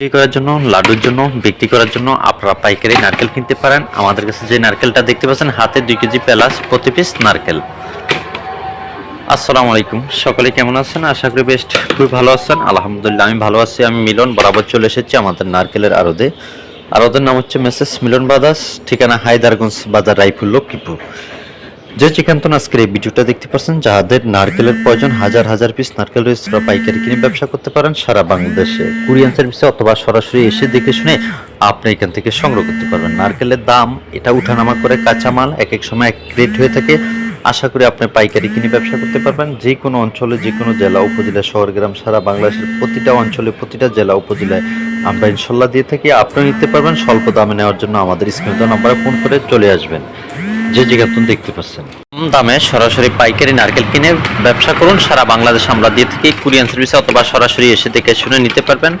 বিক্রি করার জন্য লাডুর জন্য, বিক্রি করার জন্য আপনারা পাইকারি নারকেল কিনতে পারেন। আমাদের কাছে যে নারকেলটা দেখতে পাচ্ছেন, হাতে দুই কেজি প্লাস প্রতি পিস নারকেল। আসসালামু আলাইকুম। সকলে কেমন আছেন? আশা করি বেশ খুবই ভালো আছেন। আলহামদুলিল্লাহ, আমি ভালো আছি। আমি মিলন বরাবর চলে এসেছি আমাদের নারকেলের আরদে আরদের নাম হচ্ছে মেসেস মিলন বাদাস, ঠিকানা হায়দারগঞ্জ বাজার, রায়পুর, লক্ষ্মীপুর। যে চিকান্তন আজকের এই ভিডিওটা দেখতে পাচ্ছেন যাদের নারকেলের প্রয়োজন, হাজার হাজার পিস নারকেল রয়েছে তারা পাইকারি কিনে ব্যবসা করতে পারেন সারা বাংলাদেশে। কুরিয়ান সার্ভিসে অথবা সরাসরি এসে দেখে শুনে আপনি এখান থেকে সংগ্রহ করতে পারবেন। নারকেলের দাম, এটা উঠানামা করে কাঁচামাল এক এক সময় এক রেট হয়ে থাকে। আশা করি আপনি পাইকারি কিনে ব্যবসা করতে পারবেন। যে কোনো অঞ্চলে, যে কোনো জেলা, উপজেলা, শহর, গ্রাম, সারা বাংলাদেশের প্রতিটা অঞ্চলে, প্রতিটা জেলা, উপজেলায় আমরা ইনশাল্লাহ দিয়ে থাকি। আপনি নিতে পারবেন। স্বল্প দামে নেওয়ার জন্য আমাদের স্ক্রিন নাম্বারে ফোন করে চলে আসবেন। যে জায়গা আপনি দেখতে পাচ্ছেন। কম দামে সরাসরি পাইকারি নারকেল কিনে ব্যবসা করুন। সারা বাংলাদেশ আমরা দিয়ে থেকে কুরিয়ান সার্ভিসে অথবা সরাসরি এসে দেখে শুনে নিতে পারবেন।